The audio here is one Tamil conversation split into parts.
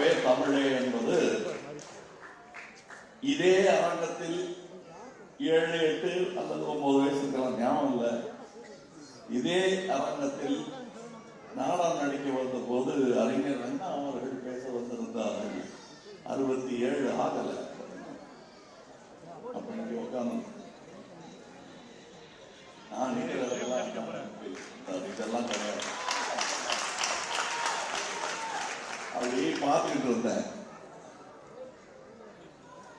உறவே தமிழே என்பது இதே அரங்கத்தில் ஏழு எட்டு அல்லது ஒன்பது வயசுக்கெல்லாம் ஞாபகம் இல்லை. இதே அரங்கத்தில் நாடகம் நடிக்க வந்த போது அறிஞர் அண்ணா அவர்கள் பேச வந்திருந்தார்கள். அறுபத்தி ஏழு ஆகல. அப்ப இங்க உட்கார்ந்து நான் இதெல்லாம் கிடையாது. பார்த்துட்டு இருந்தேன்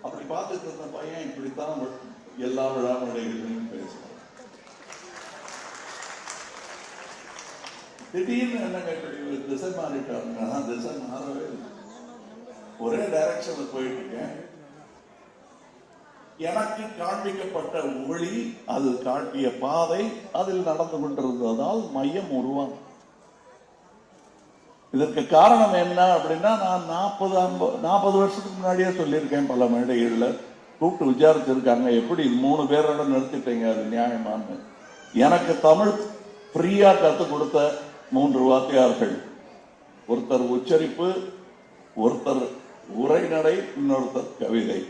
அப்படி பார்த்துட்டு இருந்த பையன் இப்படித்தான் எல்லா விழா மேடைகளிலும் பேசுவான். திடீர்னு என்ன கேட்டு திசை மாறிட்டாருன்னா நான் திசை மாறவே இல்லை. ஒரே டைரக்ஷன்ல போயிட்டு இருக்கேன் எனக்கு காண்பிக்கப்பட்ட ஒளி அது காட்டிய பாதை அதில் நடந்து கொண்டிருந்ததால் மையம் உருவாகும் இதற்கு காரணம் என்ன அப்படின்னா நான் நாற்பது ஐம்பது நாற்பது வருஷத்துக்கு முன்னாடியே சொல்லியிருக்கேன் பல மேடைகளில். கூப்பிட்டு விசாரிச்சிருக்காங்க. எப்படி மூணு பேரோட நிறுத்திட்டீங்க? அது நியாயமான்னு. எனக்கு தமிழ் ஃப்ரீயாக கற்றுக் கொடுத்த மூன்று வாத்தியார்கள். ஒருத்தர் உச்சரிப்பு ஒருத்தர் உரைநடை இன்னொருத்தர் கவிதை.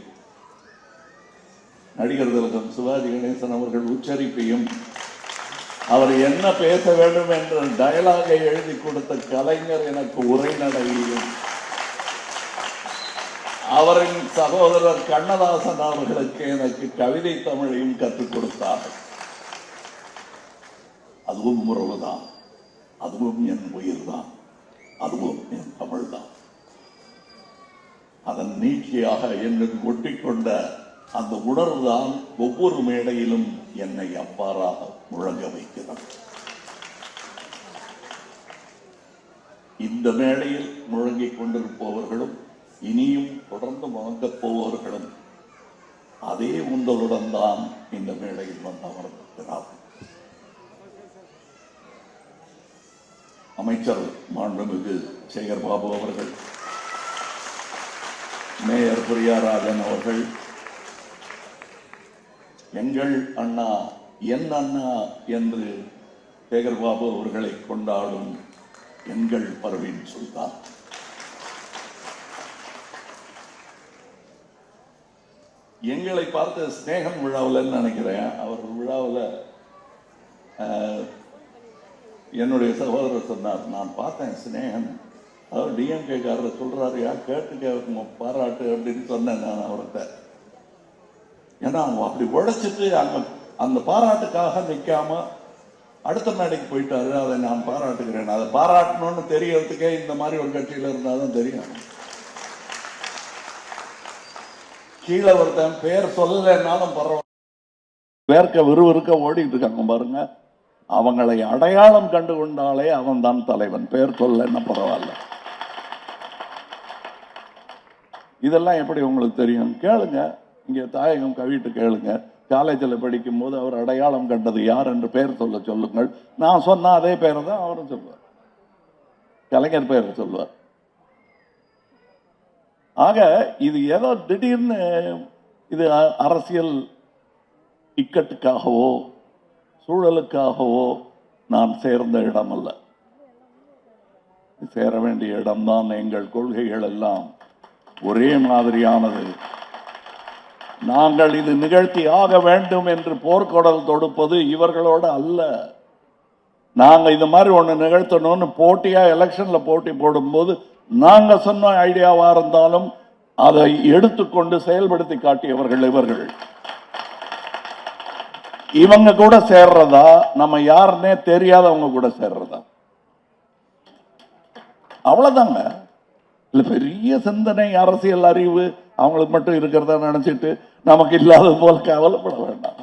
நடிகர் திலகம் சிவாஜி கணேசன் அவர்கள் உச்சரிப்பையும் அவர் என்ன பேச வேண்டும் என்ற டயலாகை எழுதி கொடுத்த கலைஞர் எனக்கு உரைநடையையும் அவரின் சகோதரர் கண்ணதாசன் அவர்களுக்கு எனக்கு கவிதை தமிழையும் கற்றுக் கொடுத்தார். அதுவும் உறவுதான் அதுவும் என் உயிர் தான். அதுவும் என் தமிழ்தான் அதன் நீட்சியாக என்னுக்கு ஒட்டிக்கொண்ட அந்த உணர்வுதான் ஒவ்வொரு மேடையிலும் என்னை அப்பாறாக முழங்க வைக்கிறான் இந்த மேடையில் முழங்கிக் கொண்டிருப்பவர்களும் இனியும் தொடர்ந்து முழங்கப் போவர்களும் அதே உங்களுடன் தான் இந்த மேடையில் வந்து அமர்ந்திருக்கிறார்கள் அமைச்சர் மாண்புமிகு சேகர் பாபு அவர்கள் மேயர் பிரியாராஜன் அவர்கள் எங்கள் அண்ணா என் அண்ணா என்று சேகர் பாபு அவர்களை கொண்டாடும் எங்கள் பர்வீன் சுல்தான். எங்களை பார்த்த ஸ்நேகம் விழாவில்னு நினைக்கிறேன்? அவர் விழாவில் என்னுடைய சகோதரர் சொன்னார் நான் பார்த்தேன் சிநேகன் அதாவது டிஎம்கே காரர் சொல்கிறாரு யா கேட்டுக்க பாராட்டு அப்படின்னு சொன்னேன் நான் அவர்கிட்ட. ஏன்னா அவங்க அப்படி உழைச்சிட்டு அங்க அந்த பாராட்டுக்காக நிற்காம அடுத்த மேடைக்கு போயிட்டாரு. அதை நான் பாராட்டுகிறேன். அதை பாராட்டணும்னு தெரியறதுக்கே இந்த மாதிரி ஒரு கட்சியில இருந்தாதான் தெரியும். கீழே ஒருத்தன் பேர் சொல்லலைன்னாலும் பரவாயில்ல. வேர்க்க விறுவிறுக்க ஓடிட்டு இருக்காங்க பாருங்க. அவங்களை அடையாளம் கண்டு கொண்டாலே அவன் தான் தலைவன். பேர் சொல்லலைன்னா பரவாயில்ல. இதெல்லாம் எப்படி உங்களுக்கு தெரியும்? கேளுங்க. இங்கே தாயகம் கவிட்டு கேளுங்க. காலேஜில் படிக்கும் போது அவர் அடையாளம் கண்டது யார் என்று பெயர் சொல்ல சொல்லுங்கள். நான் சொன்ன அதே பெயரை தான் அவரும் சொல்லுவார். கலைஞர் பெயர் சொல்லுவார். ஆக இது ஏதோ திடீர்னு இது அ- அரசியல் இக்கட்டுக்காகவோ சூழலுக்காகவோ நான் சேர்ந்த இடம் அல்ல சேர வேண்டிய இடம்தான் எங்கள் கொள்கைகள் எல்லாம். ஒரே மாதிரியானது. நாங்கள் இது நிகழ்த்தி ஆக வேண்டும் என்று போர்க்கொடல் தொடுப்பது இவர்களோட அல்ல. நாங்கள் இது மாதிரி ஒன்று நிகழ்த்தணும்னு போட்டியாக எலெக்ஷனில் போட்டி போடும்போது நாங்கள் சொன்ன ஐடியாவாக இருந்தாலும் அதை எடுத்துக்கொண்டு செயல்படுத்தி காட்டியவர்கள் இவர்கள். இவங்க கூட சேர்றதா? நம்ம யாருன்னே தெரியாதவங்க கூட சேர்றதா? அவ்வளோதாங்க இல்ல பெரிய சிந்தனை அரசியல் அறிவு அவங்களுக்கு மட்டும் இருக்கிறதா நினைச்சிட்டு நமக்கு இல்லாத போல கவலைப்பட வேண்டாம்.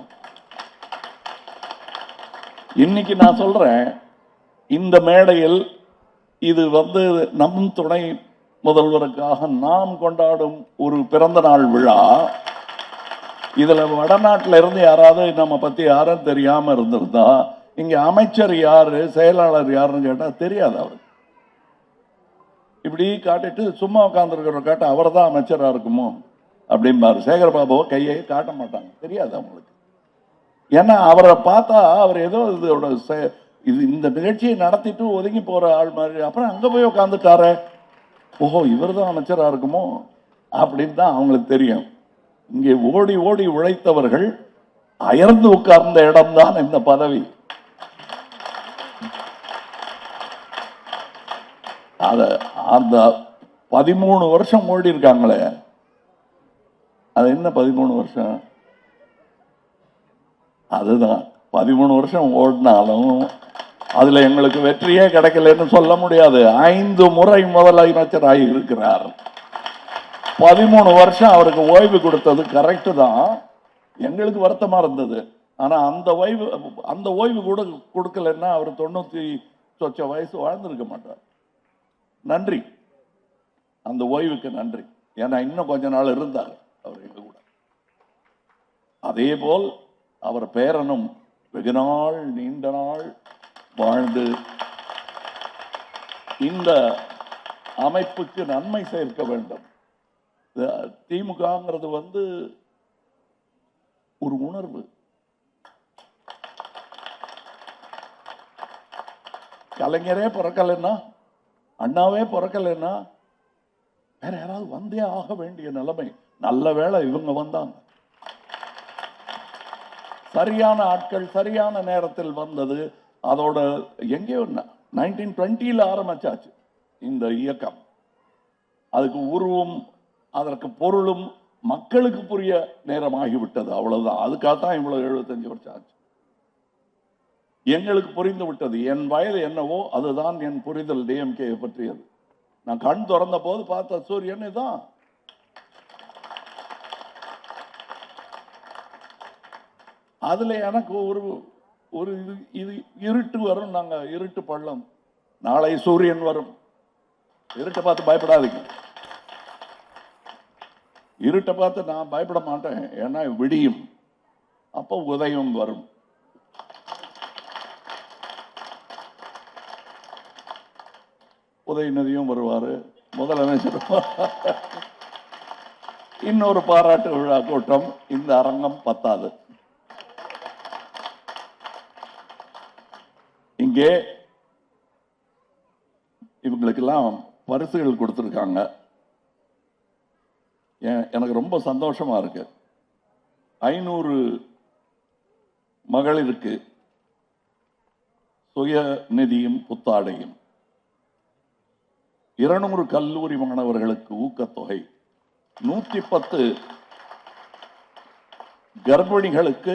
இன்னைக்கு நான் சொல்றேன் இந்த மேடையில் இது வந்து நம் துணை முதல்வருக்காக நாம் கொண்டாடும் ஒரு பிறந்த நாள் விழா. இதுல வடநாட்டில் இருந்து யாராவது நம்ம பத்தி யாரும் தெரியாம இருந்திருந்தா இங்க அமைச்சர் யாரு செயலாளர் யாருன்னு கேட்டா தெரியாது அவருக்கு. இப்படி காட்டிட்டு சும்மா உட்காந்துருக்கிறோம் காட்ட அவர் தான் அமைச்சராக இருக்குமோ? அப்படிம்பாரு. சேகரபாபுவை கையை காட்ட மாட்டாங்க. தெரியாது அவங்களுக்கு. ஏன்னா அவரை பார்த்தா அவர் ஏதோ இதோட இது இந்த நிகழ்ச்சியை நடத்திட்டு ஒதுங்கி போகிற ஆள் மாதிரி. அப்புறம் அங்கே போய் உட்காந்துட்டாரே ஓஹோ இவர் தான் அமைச்சராக இருக்குமோ? அப்படின்னு தான் அவங்களுக்கு தெரியும். இங்கே ஓடி ஓடி உழைத்தவர்கள் அயர்ந்து உட்கார்ந்த இடம்தான் இந்த பதவி. அதை அந்த பதிமூணு வருஷம் ஓடி இருக்காங்களே அது என்ன பதிமூணு வருஷம்? அதுதான். பதிமூணு வருஷம் ஓடினாலும் அதில் எங்களுக்கு வெற்றியே கிடைக்கலன்னு சொல்ல முடியாது. ஐந்து முறை முதலமைச்சராகி இருக்கிறார் பதிமூணு வருஷம் அவருக்கு ஓய்வு கொடுத்தது கரெக்டு தான். எங்களுக்கு வருத்தமாக இருந்தது. ஆனால் அந்த ஓய்வு அந்த ஓய்வு கூட கொடுக்கலன்னா அவர் தொண்ணூற்றி சொச்ச வயசு வாழ்ந்திருக்க மாட்டார். நன்றி. அந்த ஓய்வுக்கு நன்றி. ஏன்னா இன்னும் கொஞ்ச நாள் இருந்தார் அவர் எங்க கூட. அதே போல் அவர் பேரனும் வெகு நாள் நீண்ட நாள் வாழ்ந்து இந்த அமைப்புக்கு நன்மை சேர்க்க வேண்டும். திமுகங்கிறது வந்து ஒரு உணர்வு. கலைஞரே பிறக்கலைன்னா அண்ணாவே பிறக்கலைன்னா வேற யாராவது வந்தே ஆக வேண்டிய நிலைமை. நல்ல வேளை இவங்க வந்தாங்க. சரியான ஆட்கள் சரியான நேரத்தில் வந்தது. அதோட எங்கேயோ நைன்டீன் டுவெண்ட்டியில் ஆரம்பிச்சாச்சு இந்த இயக்கம். அதுக்கு உருவம் அதற்கு பொருளும் மக்களுக்கு புரிய நேரமாகிவிட்டது அவ்வளவுதான். அதுக்காகத்தான் இவ்வளவு எழுபத்தஞ்சு வருஷம் ஆச்சு. எங்களுக்கு புரிந்து விட்டது என் வயது என்னவோ அதுதான் என் புரிதல் டிஎம்கே பற்றியது. நான் கண் திறந்த போது பார்த்த சூரியன் இதுதான் அதுல எனக்கு ஒரு ஒரு இது இது இருட்டு வரும் நாங்க இருட்டு பள்ளம். நாளை சூரியன் வரும். இருட்டை பார்த்து பயப்படாதீங்க. இருட்டை பார்த்து நான் பயப்பட மாட்டேன். ஏன்னா விடியும். அப்போ உதயம் வரும். உதயநிதியும் வருவார் முதலமைச்சர் இன்னொரு பாராட்டு விழா கூட்டம் இந்த அரங்கம் பத்தாது. இங்கே இவங்களுக்கெல்லாம் பரிசுகள் கொடுத்துருக்காங்க. எனக்கு ரொம்ப சந்தோஷமா இருக்கு. ஐநூறு மகளிருக்கு சுய நிதியும் புத்தாடையும். இருநூறு கல்லூரி மாணவர்களுக்கு ஊக்கத்தொகை. நூத்தி பத்து கர்ப்பிணிகளுக்கு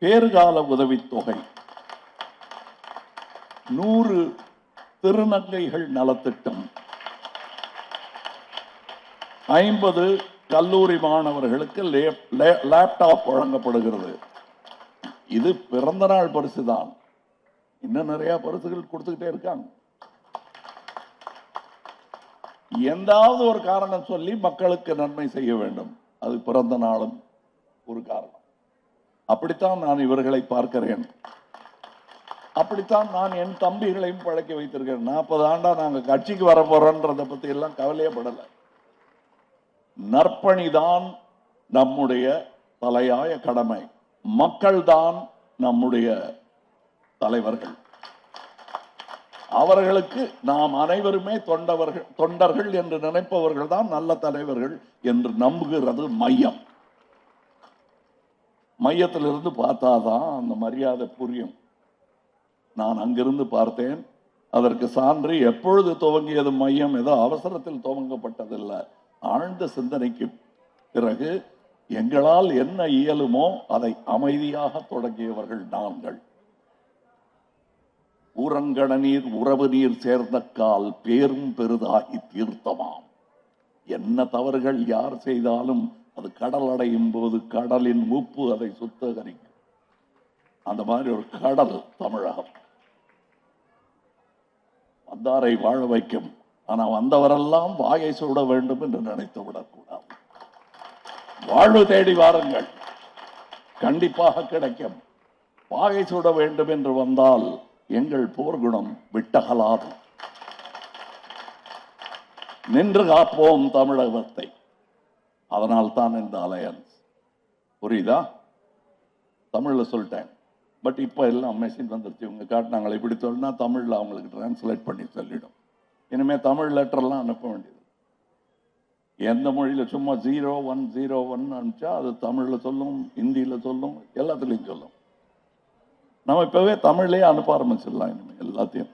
பேறுகால உதவித்தொகை. நூறு திருநங்கைகள் நலத்திட்டம். ஐம்பது கல்லூரி மாணவர்களுக்கு லேப்டாப் வழங்கப்படுகிறது. இது பிறந்த நாள் பரிசு தான் இன்னும் நிறைய பரிசுகள் கொடுத்துக்கிட்டே இருக்காங்க. எந்தாவது ஒரு காரணம் சொல்லி மக்களுக்கு நன்மை செய்ய வேண்டும். அது பிறந்த நாளும் ஒரு காரணம். அப்படித்தான் நான் இவர்களை பார்க்கிறேன். அப்படித்தான் நான் என் தம்பிகளையும் பழக்கி வைத்திருக்கிறேன். நாற்பது ஆண்டா நாங்க கட்சிக்கு வர போறோன்றதை பத்தி எல்லாம் கவலையப்படலை நற்பணிதான் நம்முடைய தலையாய கடமை. மக்கள்தான் நம்முடைய தலைவர்கள். அவர்களுக்கு நாம் அனைவருமே தொண்டவர்கள் தொண்டர்கள் என்று நினைப்பவர்கள் தான் நல்ல தலைவர்கள் என்று நம்புகிறது மையம். மையத்திலிருந்து பார்த்தாதான் அந்த மரியாதை புரியும். நான் அங்கிருந்து பார்த்தேன். அதற்கு சான்று எப்பொழுது துவங்கியது மையம் ஏதோ அவசரத்தில் துவங்கப்பட்டதில்லை. ஆழ்ந்த சிந்தனைக்கு பிறகு எங்களால் என்ன இயலுமோ அதை அமைதியாக தொடங்கியவர்கள் நாங்கள். ஊரங்கட நீர் உறவு நீர் சேர்ந்த கால் பேரும் பெரிதாகி தீர்த்தமாம். என்ன தவறுகள் யார் செய்தாலும் அது கடல் அடையும் போது கடலின் உப்பு அதை சுத்தகரிக்கும். அந்த மாதிரி ஒரு கடல் தமிழகம். வந்தாரை வாழ வைக்கும். ஆனால் வந்தவரெல்லாம் வாயை சூட வேண்டும் என்று நினைத்து விடக்கூடாது. வாழ்வு தேடி வாருங்கள். கண்டிப்பாக கிடைக்கும். வாகை சூட வேண்டும் என்று வந்தால் எங்கள் போர்க்குணம் விட்டகலாது. நின்று காப்போம் தமிழகத்தை. அதனால் தான் இந்த அலையன்ஸ் புரியுதா? தமிழில் சொல்லிட்டேன். பட் இப்போ எல்லாம் மெஷின் வந்துருச்சு. இவங்க காட்டினாங்களே இப்படி சொன்னா தமிழில் அவங்களுக்கு டிரான்ஸ்லேட் பண்ணி சொல்லிடும். இனிமேல் தமிழ் லெட்டர்லாம் அனுப்ப வேண்டியது. எந்த மொழியில் சும்மா ஜீரோ ஒன் ஜீரோ ஒன் அனுப்பிச்சா அது தமிழில் சொல்லும் ஹிந்தியில் சொல்லும் எல்லாத்துலேயும் சொல்லும். நம்ம இப்போவே தமிழ்லேயே அனுப்ப ஆரம்பிச்சிடலாம் இனிமேல் எல்லாத்தையும்.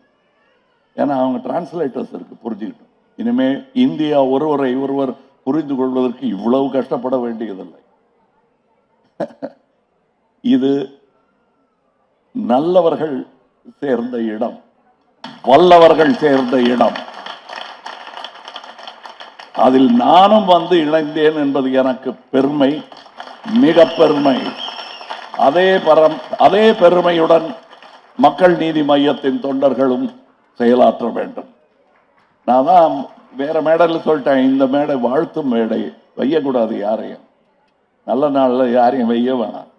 ஏன்னா அவங்க டிரான்ஸ்லேட்டர்ஸ் இருக்கு புரிஞ்சுக்கிட்டோம். இனிமேல் இந்தியா ஒருவரை ஒருவர் புரிந்து கொள்வதற்கு இவ்வளவு கஷ்டப்பட வேண்டியதில்லை. இது நல்லவர்கள் சேர்ந்த இடம் வல்லவர்கள் சேர்ந்த இடம். அதில் நானும் வந்து இணைந்தேன் என்பது எனக்கு பெருமை மிக பெருமை. அதே பரம் அதே பெருமையுடன் மக்கள் நீதி மையத்தின் தொண்டர்களும் செயலாற்ற வேண்டும். நான் தான் வேற மேடையில் சொல்லிட்டேன் இந்த மேடை வாழ்த்தும் மேடை வையக்கூடாது யாரையும். நல்ல நாள்ல யாரையும் வைய வேணாம்.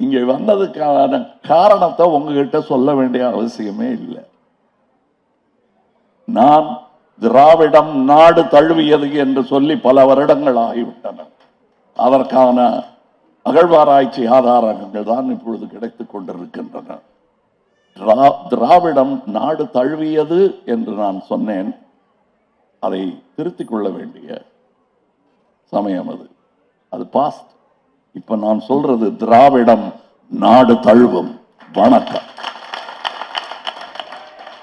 இங்கே வந்ததுக்கான காரணத்தை உங்ககிட்ட சொல்ல வேண்டிய அவசியமே இல்லை. நான் திராவிடம் நாடு தழுவியது என்று சொல்லி பல வருடங்கள் ஆகிவிட்டன. அதற்கான அகழ்வாராய்ச்சி ஆதாரங்கள் தான் இப்பொழுது கிடைத்துக் கொண்டிருக்கின்றன. திராவிடம் நாடு தழுவியது என்று நான் சொன்னேன். அதை திருத்திக் கொள்ள வேண்டிய சமயம் அது. அது பாஸ்ட் இப்ப நான் சொல்றது திராவிடம் நாடு தழுவும். வணக்கம்.